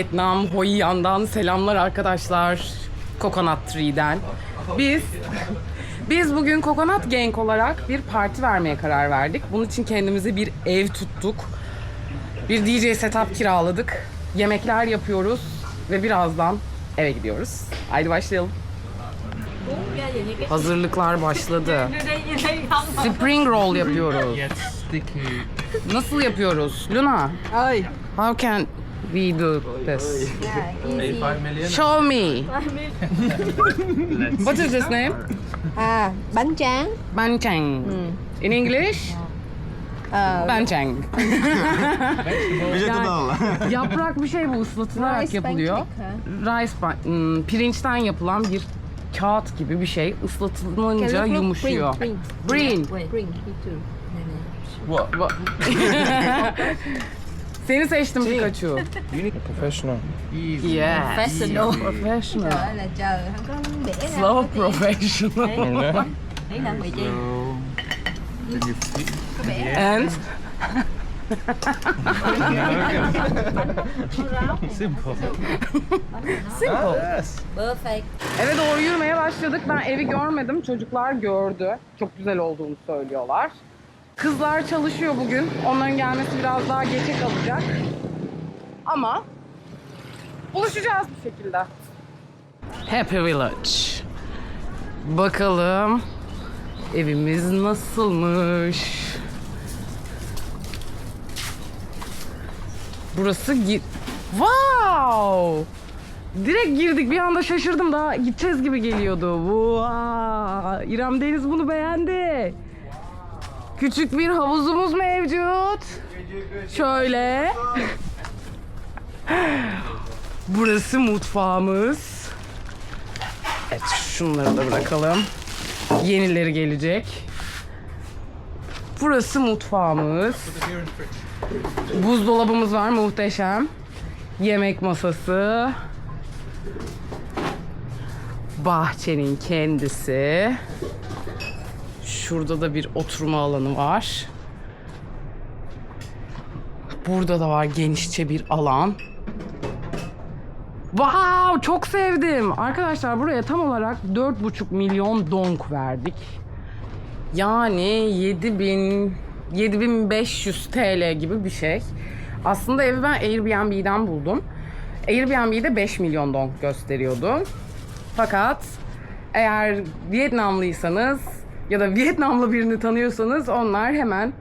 Vietnam, Hoi An'dan selamlar arkadaşlar. Coconut Tree'den. Biz biz bugün Coconut Gang olarak bir parti vermeye karar verdik. Bunun için kendimize bir ev tuttuk. Bir DJ setup kiraladık. Yemekler yapıyoruz ve birazdan eve gidiyoruz. Haydi başlayalım. Hazırlıklar başladı. Spring roll yapıyoruz. Nasıl yapıyoruz? Luna, ơi how can we do this? 5 million. Show me. What is this name? à bánh tráng Banchang. In English? ờ, Banchang. Vegetable. Yaprak bir şey bu ıslatılarak rice yapılıyor. pancake? Rice pan- hmm, pirinçten yapılan bir kağıt gibi bir şey. Nước yumuşuyor. green, Green. green green What? Seni seçtim Pikachu. Professional. Easy. Yes. professional Professional. trời ơi là chờ không có đẻ ra Slow professional. Là chi So, then you fit. And Simple. simple. Yes. perfect Eve doğru yürümeye başladık. Ben evi görmedim. Çocuklar gördü. Çok güzel olduğunu söylüyorlar. Kızlar çalışıyor bugün. Onların gelmesi biraz daha geçe kalacak. Ama buluşacağız bir şekilde. Happy Village. Bakalım evimiz nasılmış? Burası gi- Wow! Direkt girdik bir anda şaşırdım daha gideceğiz gibi geliyordu. Wow! İrem Deniz bunu beğendi. Küçük bir havuzumuz mevcut. Şöyle. Burası mutfağımız. Evet şunları da bırakalım. Yenileri gelecek. Burası mutfağımız. Buzdolabımız var muhteşem. Yemek masası. Bahçenin kendisi. Şurada da bir oturma alanı var. Burada da var genişçe bir alan. Wow, çok sevdim. Arkadaşlar buraya tam olarak 4,5 milyon donk verdik. Yani 7000 7500 TL gibi bir şey. Aslında evi ben Airbnb'den buldum. Airbnb'de 5 milyon donk gösteriyordu. Fakat eğer Vietnamlıysanız ya da Vietnamlı birini tanıyorsanız onlar hemen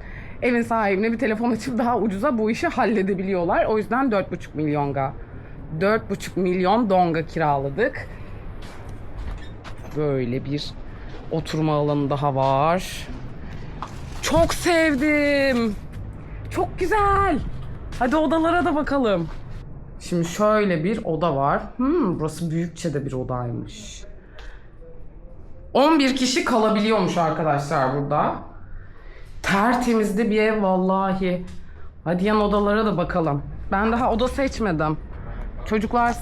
evin sahibine bir telefon açıp daha ucuza bu işi halledebiliyorlar. O yüzden 4,5 milyonga 4,5 milyon donga kiraladık. Böyle bir oturma alanı daha var. Çok sevdim. Çok güzel. Hadi odalara da bakalım. Şimdi şöyle bir oda var. Hmm, burası büyükçe de bir odaymış. 11 kişi kalabiliyormuş arkadaşlar burada. Tertemiz de bir ev vallahi. Hadi yan odalara da bakalım. Ben daha oda seçmedim. Çocuklar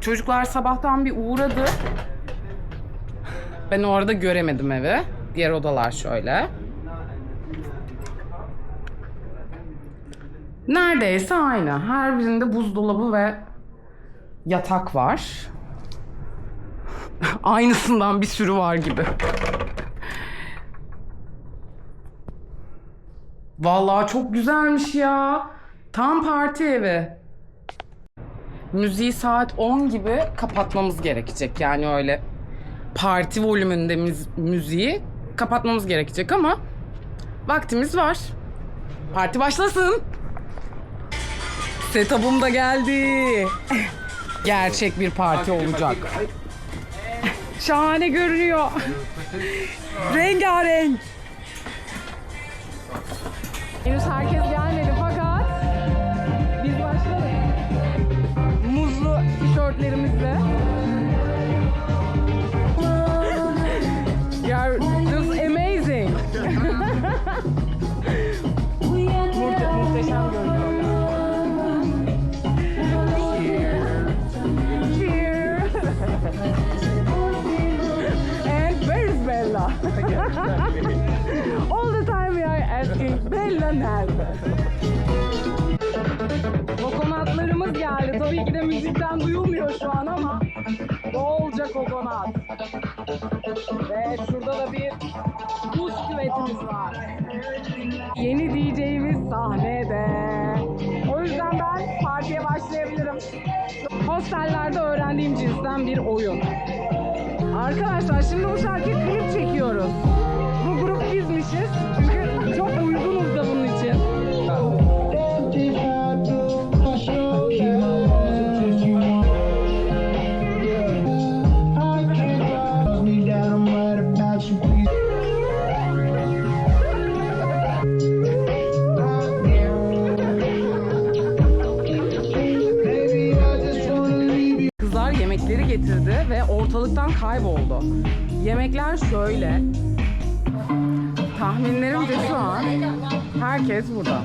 çocuklar sabahtan bir uğradı. Ben o arada göremedim evi. Diğer odalar şöyle. Neredeyse aynı. Her birinde buzdolabı ve yatak var. Aynısından bir sürü var gibi. Vallahi çok güzelmiş ya. Tam parti evi. Müziği saat 10 gibi kapatmamız gerekecek. Yani öyle parti volümünde müz- müziği kapatmamız gerekecek ama vaktimiz var. Parti başlasın. Setup'ım da geldi. Gerçek bir parti olacak. Şahane görünüyor. Rengarenk. Henüz herkes gelmedi fakat biz başladık. Muzlu tişörtlerimizle. All the time we are asking Bella nerede? Kokonatlarımız geldi. Tabii ki de müzikten duyulmuyor şu an ama bolca kokonat. Ve şurada da bir buz küvetimiz var. Yeni DJ'imiz sahnede. O yüzden ben partiye başlayabilirim. Hostellerde öğrendiğim cinsten bir oyun. Arkadaşlar şimdi bu şarkıyı klip çekiyoruz. Getirdi ve ortalıktan kayboldu. Yemekler şöyle. Tahminlerimce şu an herkes burada.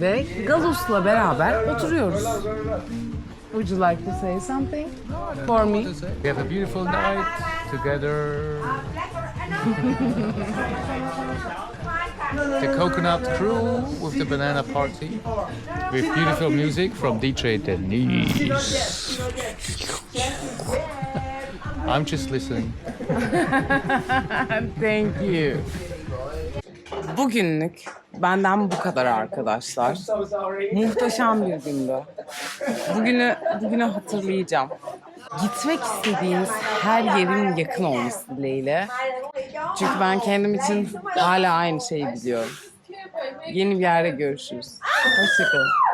Ve Galus'la beraber oturuyoruz. Would you like to say something for me? We have a beautiful night together. the coconut crew with the banana party with beautiful music from DJ Denise. I'm just listening. Thank you. Bugünlük benden bu kadar arkadaşlar. Muhteşem bir gündü. Bugünü bugünü hatırlayacağım. Gitmek istediğimiz her yerin yakın olması dileğiyle. Çünkü ben kendim için hala aynı şeyi biliyorum. Yeni bir yerde görüşürüz. Hoşçakalın.